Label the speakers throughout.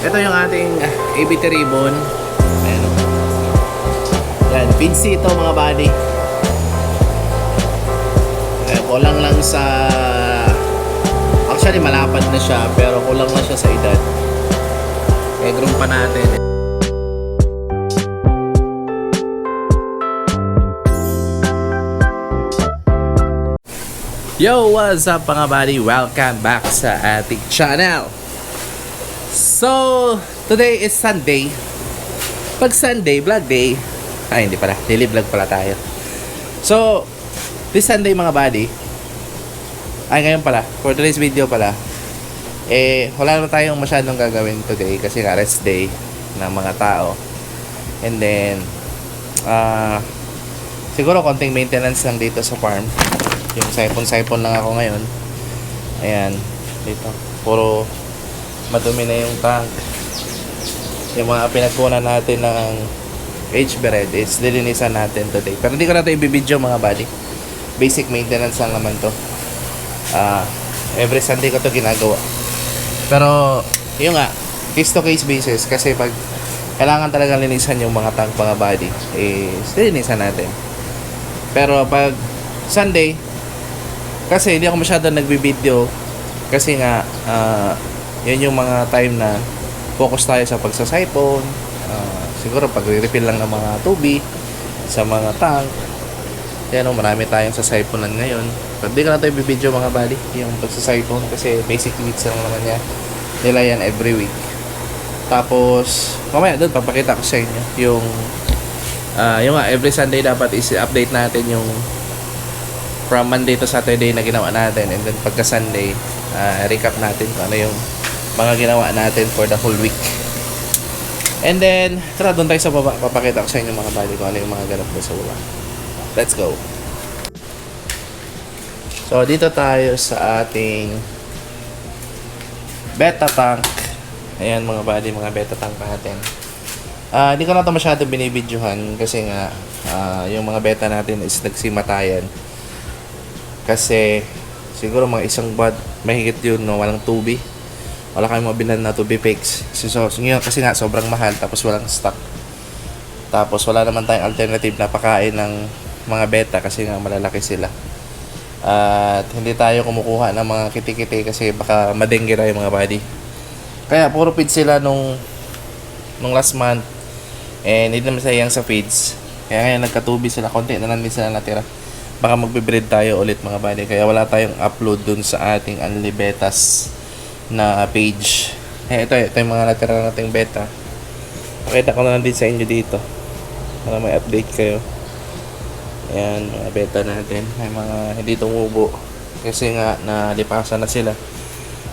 Speaker 1: Ito yung ating ABT ribbon. Ayan. Yan, pinsi ito mga buddy. Ayan, kulang lang sa... Actually, malapad na siya, pero kulang na siya sa edad. Headroom pa natin. Yo, what's up mga buddy? Welcome back sa ating channel. So, today is Sunday. Pag Sunday, vlog day. Ay, hindi pala. Daily vlog pala tayo. So, this Sunday mga buddy. Ay, ngayon pala. For today's video pala. Eh, wala naman tayong masyadong gagawin today kasi nga rest day ng mga tao. And then, ah, siguro konting maintenance lang dito sa farm. Yung saipon-saipon lang ako ngayon. Ayan, dito. Puro madumi na yung tank. Yung mga pinagkunan natin ng H-Bread is lilinisan natin today. Pero hindi ko na ito ibibidyo mga buddy. Basic maintenance lang naman to. Ah, every Sunday ko to ginagawa. Pero, yun nga, case to case basis kasi pag kailangan talaga linisan yung mga tank mga body, eh, linisan natin. Pero pag Sunday, kasi hindi ako masyado nagbibideo kasi nga, ah, yun yung mga time na focus tayo sa pagsasaipon, ah, siguro pag-refill lang ng mga tubi sa mga tank. Yan o, marami tayong sasaiponan ngayon. Pero di ko na tayo bibideo mga bali, yung pagsasaipon kasi basic needs lang naman yan. Nila yan every week. Tapos, mamaya doon papakita ko sa inyo yung ah yung nga, every Sunday dapat is-update natin yung from Monday to Saturday na ginawa natin and then pagka Sunday, ah, recap natin kung ano yung mga ginawa natin for the whole week. And then, tara doon tayo sa baba. Papakita ko sa inyo mga bali kung ano yung mga ganap doon sa baba. Let's go. So, dito tayo sa ating beta tank. Ayan mga buddy, mga beta tank natin. Ah, hindi ko na ito masyado binibidyohan kasi nga ah, yung mga beta natin is nagsimatayan. Kasi siguro mga isang bad mahigit yun no, walang tubi. Wala kayong mabilan na tubi fix. So, so, ngayon kasi nga sobrang mahal tapos walang stock. Tapos wala naman tayong alternative na pakain ng mga beta kasi nga malalaki sila. At hindi tayo kumukuha ng mga kiti-kiti kasi baka madengge tayo mga buddy. Kaya puro feed sila nung nung last month. And hindi naman sayang sa feeds. Kaya ngayon nagkatubi sila. Konti na lang din sila natira. Baka magbe-breed tayo ulit mga buddy. Kaya wala tayong upload dun sa ating Only Betas na page. Eh, ito, ito yung mga natira nating beta. Pakita ko na lang din sa inyo dito. Para may update kayo. Ayan, mga beta natin. May mga hindi tumubo. Kasi nga, nalipasan na sila.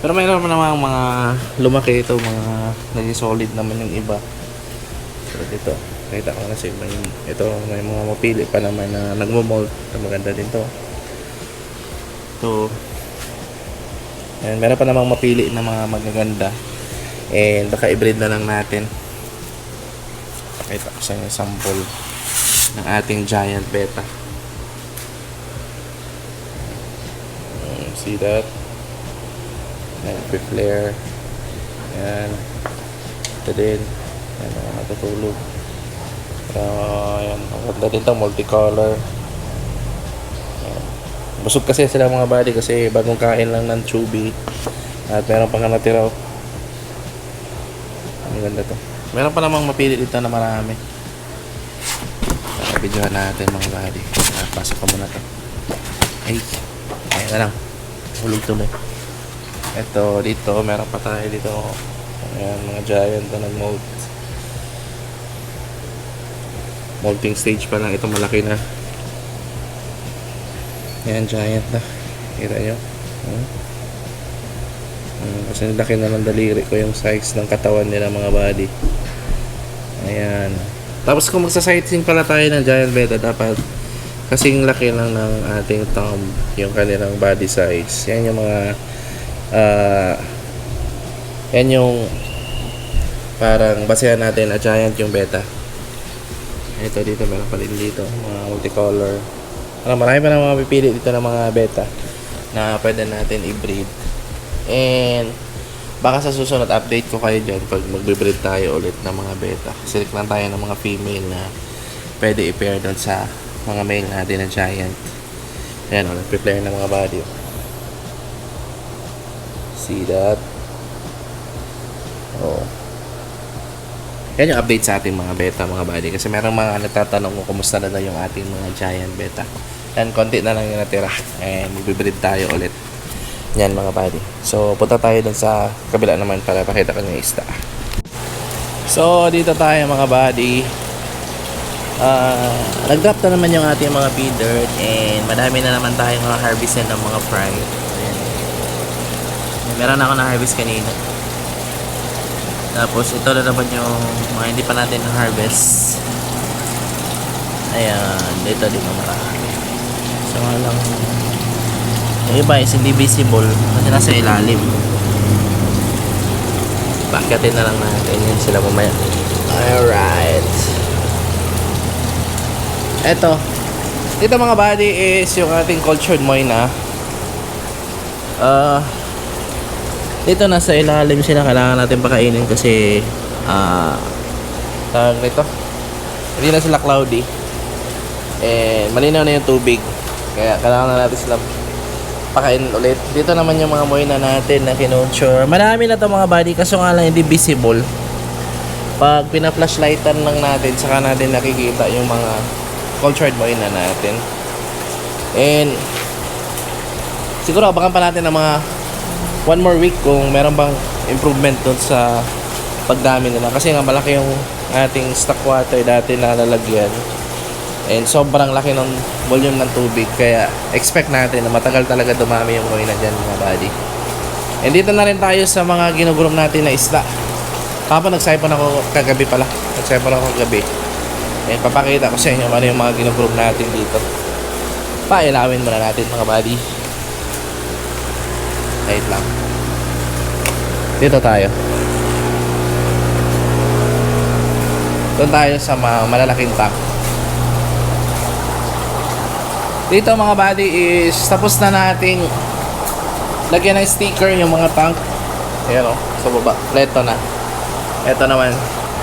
Speaker 1: Pero mayroon naman namang mga lumaki ito, mga naging solid naman yung iba. So dito, nakita ko na sa iba yung, ito, may mga mapili pa naman na nagmo-mold. Maganda din to. Ito, Ayan, meron pa namang mapili na mga magaganda. And baka i-breed na lang natin. Pakita ko sample ng ating giant beta. See that? Ayan, flare. Ayan. Ito din. Ayan, mga natutulog. Uh, ayan, ang ganda din ito, multicolor. Busog kasi sila mga body kasi bagong kain lang ng chubby. At meron pang natira. oh. Ang ganda to. Meron pa namang mapili dito na marami. Para videohan natin mga body. Ah, pasok ko muna to. Ay, ayan na lang. Hulog tuloy. Ito, dito, meron pa tayo dito. Ayan, mga giant na nag-mold. Molting stage pa lang. Ito malaki na. Ayan, giant na. Kita nyo? Hmm? Hmm, kasi laki na ng daliri ko yung size ng katawan nila mga body. Ayan. Tapos kung magsa-sightseeing pala tayo ng giant beta, dapat kasing laki lang ng ating thumb yung kanilang body size. Yan yung mga ah yan yung parang basehan natin na giant yung beta. Ito dito, meron pa rin dito, mga multicolor. Ano, marami pa na mga pipili dito ng mga beta na pwede natin i-breed. And baka sa susunod update ko kayo dyan pag magbe-breed tayo ulit ng mga beta. Select lang tayo ng mga female na pwede i-pair doon sa mga male natin na giant. Ayan o, nag-prepare ng mga body. oh. See that? Oh. Yan yung update sa ating mga beta, mga body. Kasi merong mga nagtatanong kung kumusta na daw yung ating mga giant beta. Yan, konti na lang yung natira. And magbe-breed tayo ulit. Yan mga body. So, punta tayo dun sa kabila naman para pakita ko yung isda. So, dito tayo mga body. Ah, nag-drop na naman yung ating mga feeder and madami na naman tayong mga harvestin ng mga fry. Ayan. Meron ako na harvest kanina. Tapos ito na naman yung mga hindi pa natin na-harvest. Ayan, dito din ang marami. Nga lang, yung iba is hindi visible kasi nasa ilalim. Bakatin na lang natin yun sila mamaya. Alright. Eto. Ito mga buddy is yung ating cultured moina. Ah, dito nasa ilalim sila kailangan natin pakainin kasi ah tawag nito hindi na sila cloudy eh malinaw na yung tubig kaya kailangan na natin sila pakainin ulit. Dito naman yung mga moina natin na kinunture marami na to mga body kaso nga lang hindi visible. Pag pina-flashlightan lang natin saka natin nakikita yung mga cultured moina natin. And siguro abangan pa natin ng mga one more week kung meron bang improvement doon sa pagdami nila. Kasi nga malaki yung ating stock water dati na lalagyan and sobrang laki ng volume ng tubig kaya expect natin na matagal talaga dumami yung moina dyan mga buddy and dito na rin tayo sa mga ginugurom natin na isda kapag nagsipon ako kagabi pala nagsipon ako kagabi and papakita ko sa inyo ano yung mga ginugurom natin dito pailawin muna natin mga buddy Wait lang. Dito tayo. Doon tayo sa mga malalaking tank. Dito mga buddy is tapos na nating lagyan ng sticker yung mga tank. Ayan o, sa baba. Pleto na. Ito naman.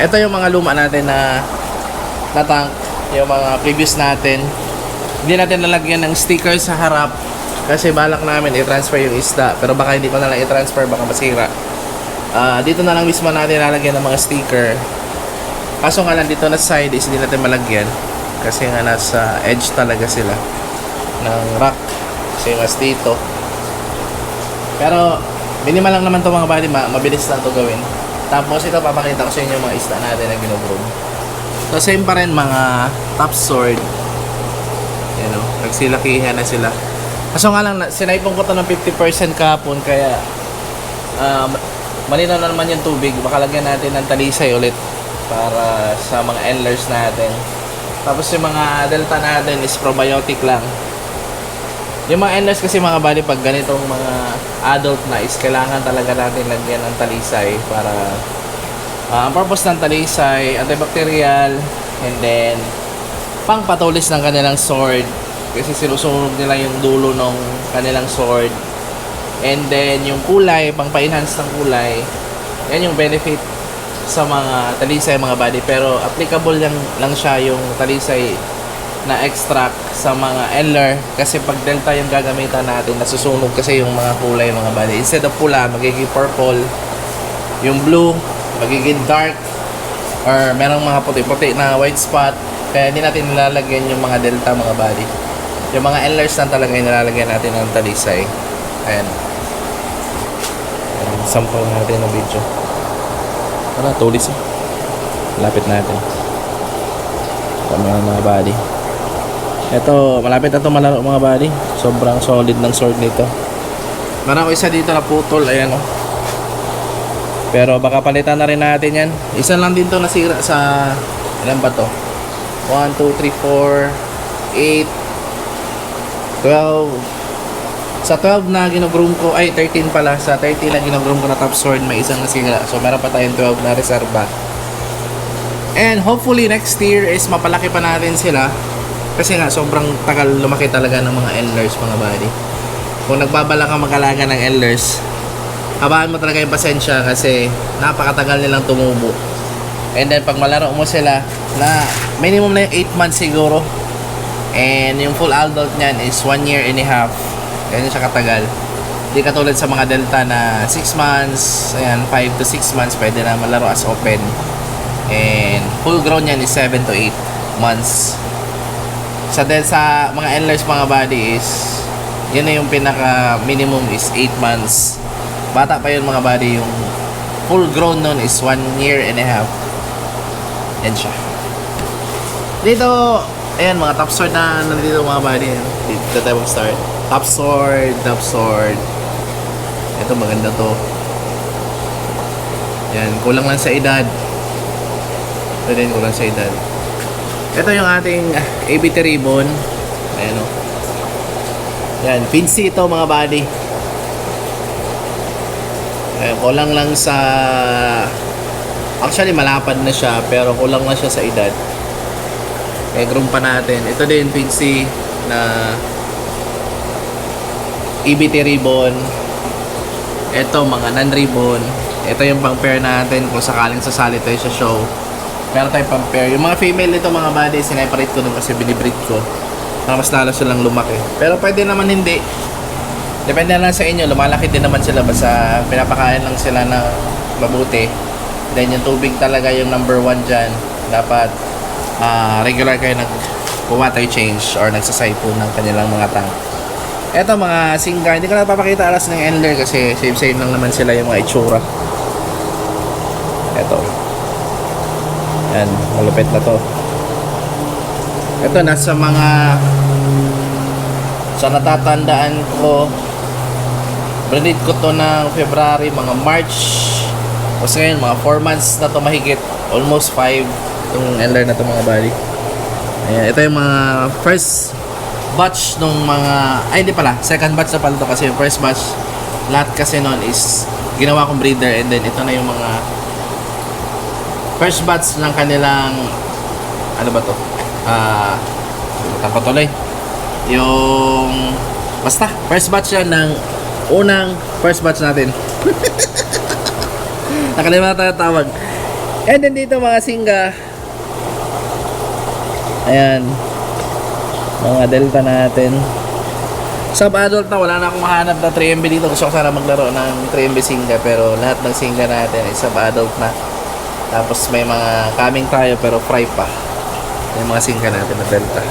Speaker 1: Ito yung mga luma natin na na tank. Yung mga previous natin. Hindi natin lalagyan ng sticker sa harap kasi balak namin i-transfer yung isda pero baka hindi ko na lang i-transfer baka masira Ah, dito na lang mismo natin lalagyan ng mga sticker kaso nga lang dito na side is hindi natin malagyan kasi nga nasa edge talaga sila ng rock kasi mas dito. Pero minimal lang naman to mga buddy ma mabilis lang to gawin. Tapos ito papakita ko sa inyo yung mga isda natin na ginugrom so same pa rin mga top sword. Yan o nagsilakihan na sila. Kaso nga lang, na- sinaipon ko to ng 50% kahapon, kaya um, malinaw na naman yung tubig. Baka lagyan natin ng talisay ulit para sa mga endlers natin. Tapos yung mga delta natin is probiotic lang. Yung mga endlers kasi mga bali pag ganitong mga adult na is kailangan talaga natin lagyan ng talisay para ah, ang purpose ng talisay, antibacterial, and then pang patulis ng kanilang sword. Kasi sinusunog nila yung dulo ng kanilang sword. And then yung kulay pang pa-enhance ng kulay yan yung benefit sa mga talisay mga body pero applicable lang, lang siya yung talisay na extract sa mga Eller kasi pag delta yung gagamitan natin nasusunog kasi yung mga kulay mga body. Instead of pula magiging purple. Yung blue magiging dark. Or merong mga puti-puti na white spot. Kaya hindi natin nilalagyan yung mga delta mga body. Yung mga endlers lang talaga yung nilalagyan natin ng talisay. Ayan. Ayan sample natin ng video. Tara tulis eh. Lapit natin. Tama na mga body ito malapit na ito malaro mga body sobrang solid ng sword nito meron ako isa dito na putol ayan oh pero baka palitan na rin natin yan. Isa lang din to nasira sa... Ilan ba to? 1, 2, 3, 4, 8, 12. Sa 12 na ginogroom ko, ay 13 pala. Sa 13 na ginogroom ko na top sword, may isang nasira. So meron pa tayong 12 na reserva. And hopefully next year is mapalaki pa natin sila. Kasi nga sobrang tagal lumaki talaga ng mga endlers mga buddy. Kung nagbabala ka mag-alaga ng endlers, habaan mo talaga yung pasensya kasi napakatagal nilang tumubo. And then pag malaro mo sila na minimum na yung 8 months siguro. And yung full adult niyan is 1 year and a half. Ganyan siya katagal. Hindi katulad sa mga delta na 6 months, ayan, 5 to 6 months pwede na malaro as open. And full grown yan is 7 to 8 months. Sa del sa mga endless mga body is yun na yung pinaka minimum is 8 months. Bata pa yun mga body yung full grown nun is 1 year and a half. Yan siya. Dito, ayan mga top sword na nandito mga body. Dito tayo mag-start. Top sword, top sword. Ito maganda to. Yan, kulang lang sa edad. Ito din, kulang sa edad. Ito yung ating ABT ribbon. Ayan o. Yan, pinsi ito mga buddy. Ayan, kulang lang sa... Actually, malapad na siya, pero kulang lang siya sa edad. Groom pa natin. Ito din, pinsi na EBT ribbon. Ito, mga non-ribbon. Ito yung pang pair natin kung sakaling sasali tayo sa show. Meron tayong pang. Yung mga female nito mga body, sineparate ko nun kasi binibreed ko. Para mas lalo silang lumaki. Pero pwede naman hindi. Depende na lang sa inyo. Lumalaki din naman sila. Basta pinapakain lang sila na mabuti. Then yung tubig talaga yung number one dyan. Dapat ah, regular kayo nag water change or nagsasaypo ng kanilang mga tank. Eto mga singga, hindi ko na papakita alas ng endler kasi same same lang naman sila yung mga itsura. Eto. Yan, malupit na to. Ito, nasa mga sa natatandaan ko Branded ko to ng February, mga March. Tapos ngayon, mga 4 months na to mahigit. Almost 5 Itong endler na to mga bali. Ayan, ito yung mga first batch nung mga ay hindi pala. Second batch na pala to kasi yung first batch lahat kasi noon is ginawa kong breeder and then ito na yung mga first batch ng kanilang ano ba to? Ah uh, tuloy yung basta first batch yan ng unang first batch natin. Nakalimutan tayo tawag. And then dito mga singga ayan. Mga delta natin. Sub-adult na wala na akong mahanap na 3MB dito. Gusto ko sana maglaro ng 3MB singa pero lahat ng singa natin ay sub-adult na tapos may mga coming tayo pero fry pa. Yung mga singa natin na delta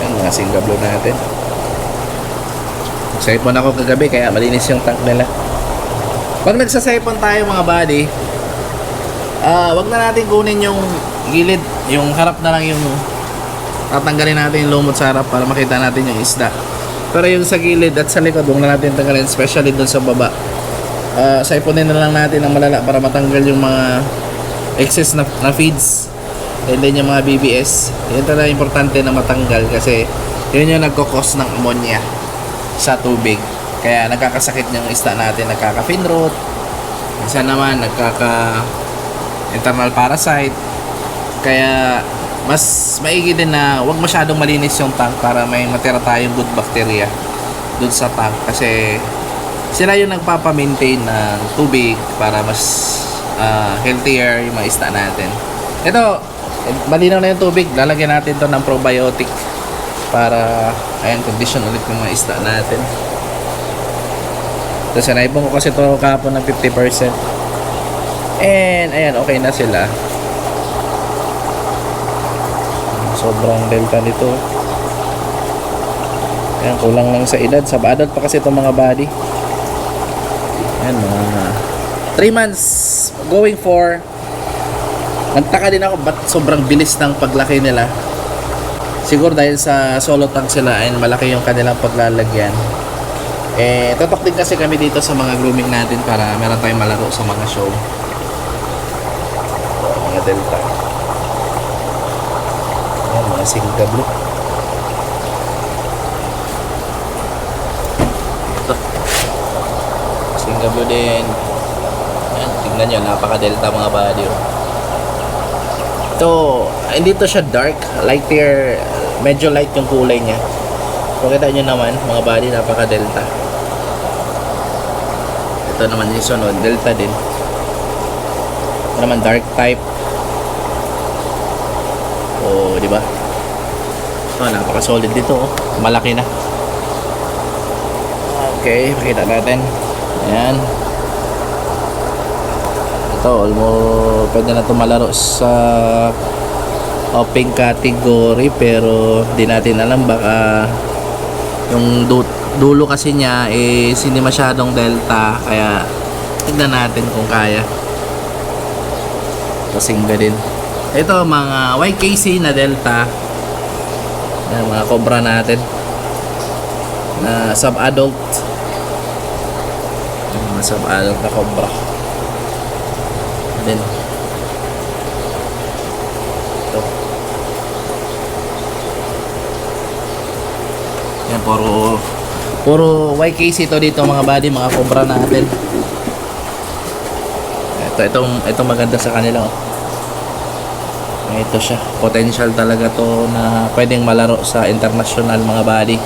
Speaker 1: yung mga singa blue natin. Saipon ako kagabi kaya malinis yung tank nila. Pag nagsasaipon tayo mga buddy Ah, wag na natin kunin yung gilid, yung harap na lang yung tatanggalin natin yung lumot sa harap para makita natin yung isda. Pero yung sa gilid at sa likod, huwag na natin tanggalin, especially doon sa baba. Ah, saiponin na lang natin ang malala para matanggal yung mga excess na, na feeds. And then yung mga BBS. Yun talaga importante na matanggal kasi yun yung nagkakos ng ammonia sa tubig. Kaya nagkakasakit yung isda natin, nagkaka-fin rot. Minsan naman nagkaka internal parasite. Kaya mas maigi din na wag masyadong malinis yung tank para may matira tayong good bacteria dun sa tank kasi sila yung nagpapa-maintain ng tubig para mas ah, healthier yung mga isda natin. Ito, malinaw na yung tubig. Lalagyan natin to ng probiotic para ayan, condition ulit yung mga isda natin. Tapos sinaibong ko kasi to kahapon ng 50%. And, ayan, okay na sila. Sobrang delta nito. Ayan, kulang lang sa edad. Sa adult pa kasi itong mga body. Ayan, mga 3 months going for Nagtaka din ako ba't sobrang bilis ng paglaki nila. Siguro dahil sa solo tank sila and malaki yung kanilang paglalagyan. Eh, totok din kasi kami dito sa mga grooming natin para meron tayong malaro sa mga show mga delta Ayan, mga singga blue ito singga blue din Ayan, tingnan nyo napaka delta mga body oh. ito hindi to siya dark lighter medyo light yung kulay niya So kita nyo naman, mga body, napaka-delta. Ito naman yung sunod, delta din. Ito naman dark type. Oh, di ba? Ito, napaka-solid dito. Oh. Malaki na. Okay, makita natin. Ayan. Ito, almost pwede na ito malaro sa open category pero di natin alam baka yung du- dulo kasi niya is hindi masyadong delta kaya tignan natin kung kaya kasing din ito mga YKC na delta. Yan, mga cobra natin. Na sub-adult. Mga sub-adult na cobra. Din ito. Yan puro puro YKC to dito mga buddy mga cobra natin. Ito itong itong maganda sa kanila oh. Ito siya. Potential talaga to na pwedeng malaro sa international mga buddy.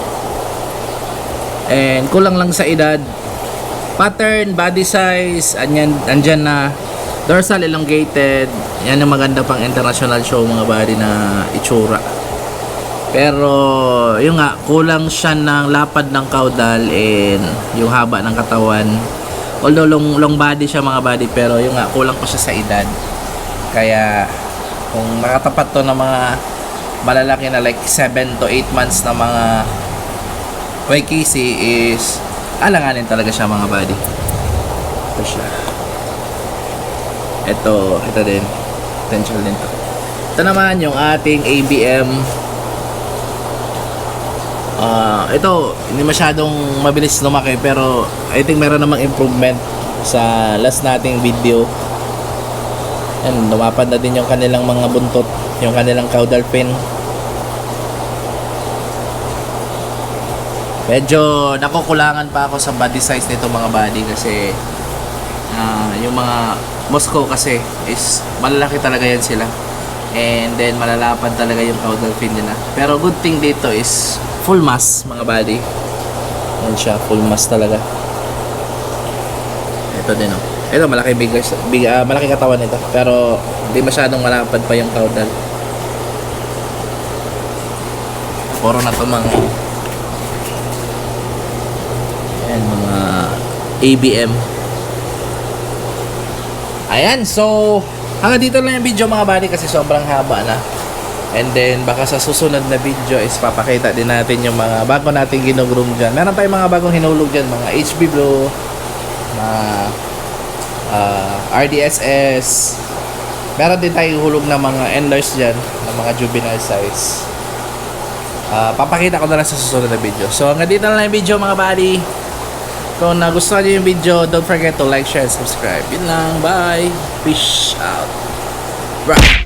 Speaker 1: And kulang lang sa edad. Pattern body size andyan, andyan na. Dorsal elongated. Yan ang maganda pang international show mga buddy na itsura. Pero yung nga kulang siya ng lapad ng caudal and yung haba ng katawan. Although long, long body siya mga buddy pero yung nga kulang pa siya sa edad. Kaya kung nakatapat to ng mga malalaki na like 7 to 8 months na mga YKC is alanganin talaga siya mga buddy. Ito siya. Ito ito din. Potential din to. Ito naman yung ating ABM Ah, ito hindi masyadong mabilis lumaki pero I think meron namang improvement sa last nating video Yan, lumapad na din yung kanilang mga buntot yung kanilang caudal fin medyo nakukulangan pa ako sa body size nito mga body kasi ah, yung mga Moscow kasi is malalaki talaga yan sila. And then malalapad talaga yung caudal fin nila. Pero good thing dito is full mass mga body. Yan siya full mass talaga. Ito din oh ito malaki big, big ah, malaki katawan nito. Pero hindi masyadong malapad pa yung caudal. Puro na to mga yan mga ABM ayan so hanggang dito lang yung video mga buddy kasi sobrang haba na. And then, baka sa susunod na video is papakita din natin yung mga bago natin ginugroom dyan. Meron tayong mga bagong hinulog dyan, mga HB Blue, mga ah, RDSS. Meron din tayong hulog na mga endlers dyan, na mga juvenile size. Ah, papakita ko na lang sa susunod na video. So, hanggang dito na lang yung video mga buddy. Kung nagustuhan nyo yung video, don't forget to like, share, and subscribe. Yun lang. Bye. Peace out. Right.